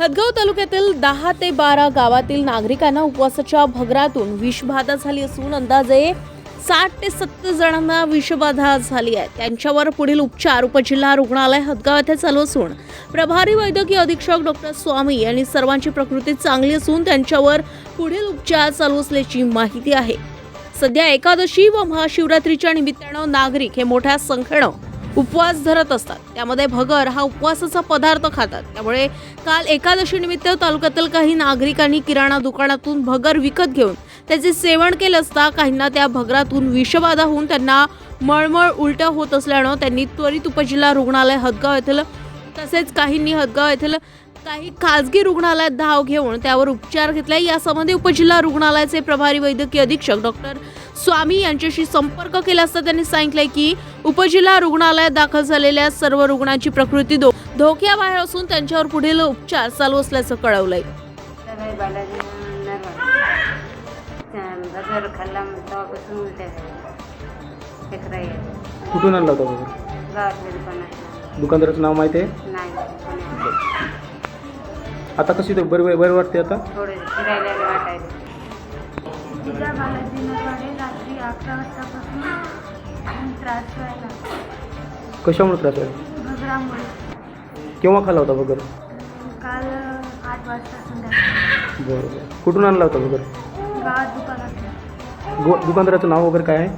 हदगाव तालुक्यातील दहा ते बारा गावातील नागरिकांना उपवासाच्या भगरातून विषबाधा झाली असून अंदाजे साठ ते सत्तर जणांना विषबाधा झाली आहे. त्यांच्यावर पुढील उपचार उपजिल्हा रुग्णालय हदगाव येथे चालू असून प्रभारी वैद्यकीय अधीक्षक डॉक्टर स्वामी यांनी सर्वांची प्रकृती चांगली असून त्यांच्यावर पुढील उपचार चालू असल्याची माहिती आहे. सध्या एकादशी व महाशिवरात्रीच्या निमित्तानं नागरिक हे मोठ्या संख्येनं उपवास धरत असतात. त्यामध्ये भगर हा उपवासाचा पदार्थ खातात. त्यामुळे काल एकादशी निमित्त तालुक्यातील काही नागरिकांनी किराणा दुकानातून भगर विकत घेऊन त्याचे सेवन केलं असता काहींना त्या भगरातून विषबाधा होऊन त्यांना मळमळ उलट्या होत असल्यानं त्यांनी त्वरित उपजिल्हा रुग्णालय हदगाव येथील तसेच काहींनी हदगाव येथील काही खासगी रुग्णालयात धाव घेऊन त्यावर उपचार घेतले. यासंबंधी उपजिल्हा रुग्णालयाचे प्रभारी वैद्यकीय अधीक्षक डॉक्टर स्वामी यांच्याशी संपर्क केला असता त्यांनी सांगितले की उपजिल्हा रुग्णालयात दाखल झालेल्या सर्व रुग्णांची प्रकृती धो धोक्याबाहेर असून त्यांच्यावर पुढील उपचार चालू असल्याचं कळवलंय. कुठून आणला होता दुकानदाराचं नाव माहिती आहे. आता कशी तर बरं बरं वाटते आता? थोडे फिरायला वाटायला तुझ्या बालाजी नरवाडे रात्री अकरा वाजतापासून त्रास व्हायला. कशामुळे त्रास आहे घबरामुळे. केव्हा खाल्ला होता बगर काल आठ वाजता संध्याकाळी. बरं बरं. कुठून आणला होता बगर गावात दुकानात. गो दुकानदाराचं नाव वगैरे काय आहे?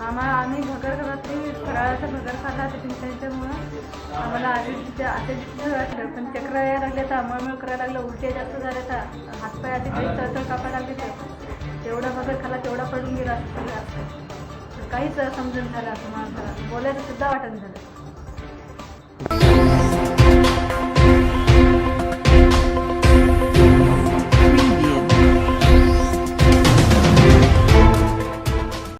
आम्हाला आम्ही भगर घरातली फराळाचा भगर खाल्ला तर त्यांच्यामुळं आम्हाला आधी तिथे आता वाटलं पण चक्र यायला लागले तर मळमळ करायला लागलं उलट्या जास्त झाल्या तर हातपाय आधी काही चळचळ कापायला लागले तर तेवढा भगर खाला तेवढा पडून गेला असं काहीच समजून झालं असं माणसाला बोलायचं सुद्धा वाटत झालं